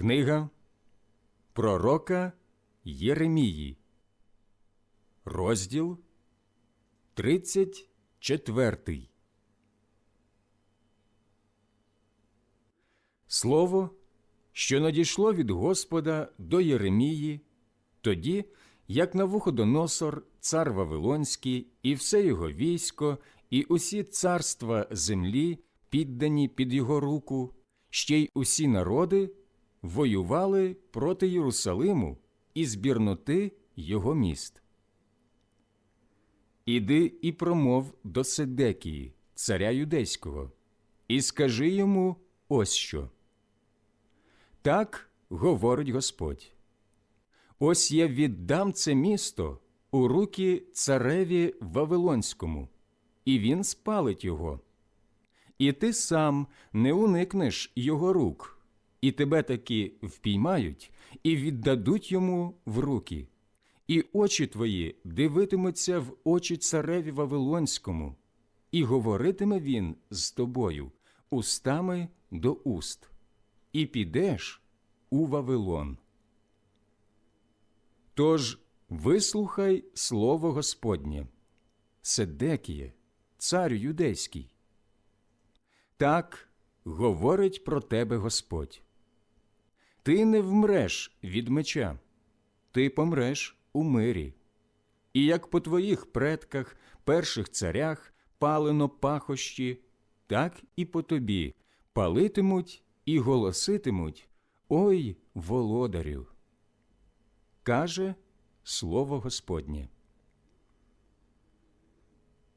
Книга Пророка Єремії, розділ 34. Слово, що надійшло від Господа до Єремії, тоді, як Навуходоносор, цар Вавилонський, і все його військо, і усі царства землі, піддані під його руку, ще й усі народи воювали проти Єрусалиму і збірноти його міст. Іди і промов до Седекії, царя юдейського, і скажи йому ось що. Так говорить Господь. Ось я віддам це місто у руки цареві Вавилонському, і він спалить його. І ти сам не уникнеш його рук, і тебе таки впіймають і віддадуть йому в руки, і очі твої дивитимуться в очі цареві Вавилонському, і говоритиме він з тобою устами до уст, і підеш у Вавилон. Тож вислухай слово Господнє, Седекіє, царю юдейський. Так говорить про тебе Господь. Ти не вмреш від меча, ти помреш у мирі. І як по твоїх предках, перших царях, палено пахощі, так і по тобі палитимуть і голоситимуть Ой володарю. Каже слово Господнє.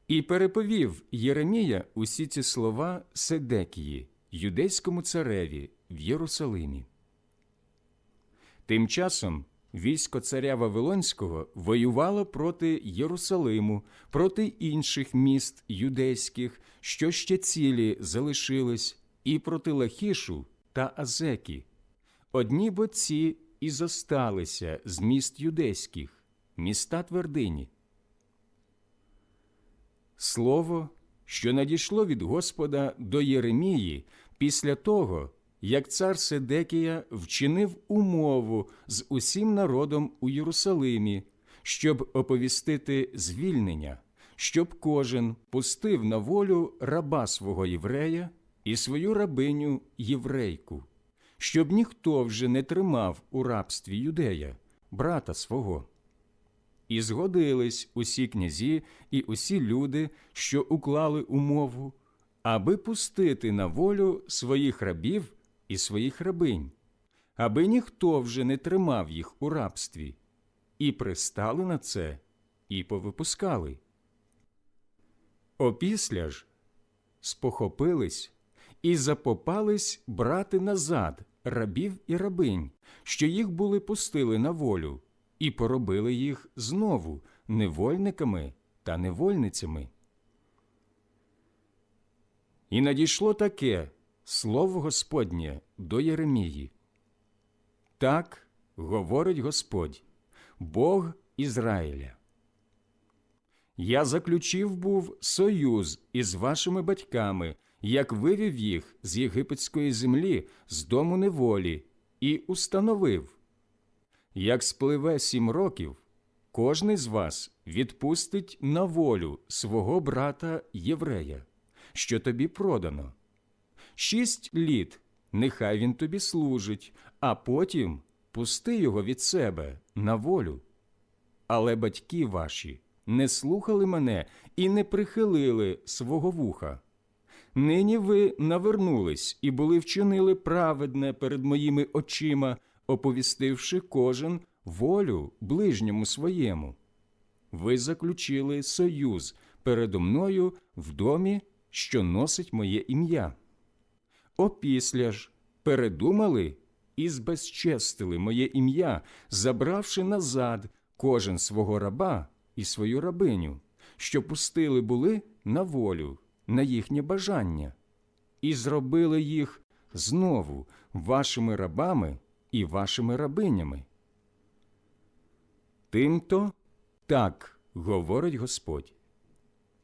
І переповів Єремія усі ці слова Седекії, юдейському цареві в Єрусалимі. Тим часом військо царя Вавилонського воювало проти Єрусалиму, проти інших міст юдейських, що ще цілі залишились, і проти Лахішу та Азекі. Одні бо ці і зосталися з міст юдейських, міста твердині. Слово, що надійшло від Господа до Єремії після того, як цар Седекія вчинив умову з усім народом у Єрусалимі, щоб оповістити звільнення, щоб кожен пустив на волю раба свого єврея і свою рабиню єврейку, щоб ніхто вже не тримав у рабстві юдея, брата свого. І згодились усі князі і усі люди, що уклали умову, аби пустити на волю своїх рабів і своїх рабинь, аби ніхто вже не тримав їх у рабстві, і пристали на це, і повипускали. Опісля ж спохопились і запопались брати назад рабів і рабинь, що їх були пустили на волю, і поробили їх знову невольниками та невольницями. І надійшло таке слово Господнє до Єремії. Так говорить Господь, Бог Ізраїля. Я заключив був союз із вашими батьками, як вивів їх з єгипетської землі, з дому неволі, і установив. Як спливе сім років, кожний з вас відпустить на волю свого брата єврея, що тобі продано. Шість літ нехай він тобі служить, а потім пусти його від себе на волю. Але батьки ваші не слухали мене і не прихилили свого вуха. Нині ви навернулись і були вчинили праведне перед моїми очима, оповістивши кожен волю ближньому своєму. Ви заключили союз передо мною в домі, що носить моє ім'я. Опісля ж передумали і збезчестили моє ім'я, забравши назад кожен свого раба і свою рабиню, що пустили були на волю, на їхнє бажання, і зробили їх знову вашими рабами і вашими рабинями. Тимто так говорить Господь.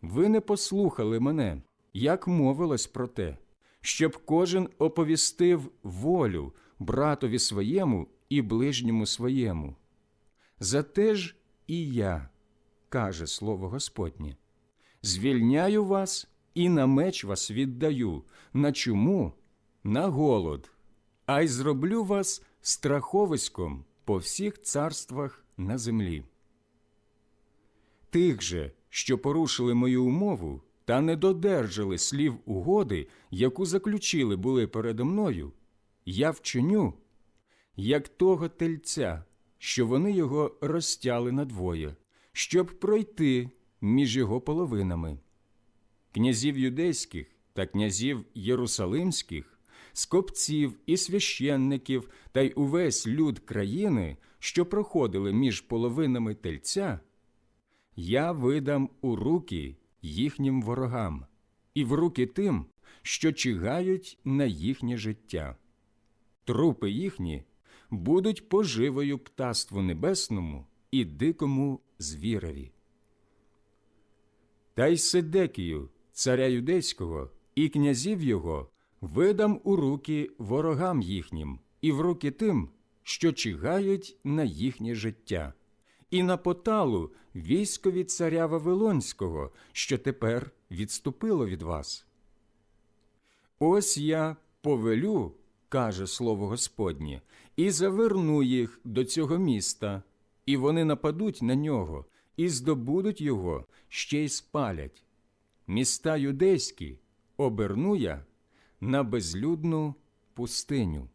Ви не послухали мене, як мовилось про те, щоб кожен оповістив волю, братові своєму і ближньому своєму. Зате ж і я, каже слово Господнє, звільняю вас і на меч вас віддаю, на чуму, на голод, а й зроблю вас страховиськом по всіх царствах на землі. Тих же, що порушили мою умову та не додержали слів угоди, яку заключили були передо мною, я вчиню, як того тельця, що вони його розтяли надвоє, щоб пройти між його половинами. Князів юдейських та князів єрусалимських, скопців і священників та й увесь люд країни, що проходили між половинами тельця, я видам у руки їхнім ворогам і в руки тим, що чигають на їхнє життя. Трупи їхні будуть поживою птаству небесному і дикому звірові. Та й Сидекію, царя юдейського, і князів його видам у руки ворогам їхнім і в руки тим, що чигають на їхнє життя, і на поталу військові царя Вавилонського, що тепер відступило від вас. Ось я повелю, каже слово Господнє, і заверну їх до цього міста, і вони нападуть на нього, і здобудуть його, ще й спалять. Міста юдейські оберну я на безлюдну пустиню.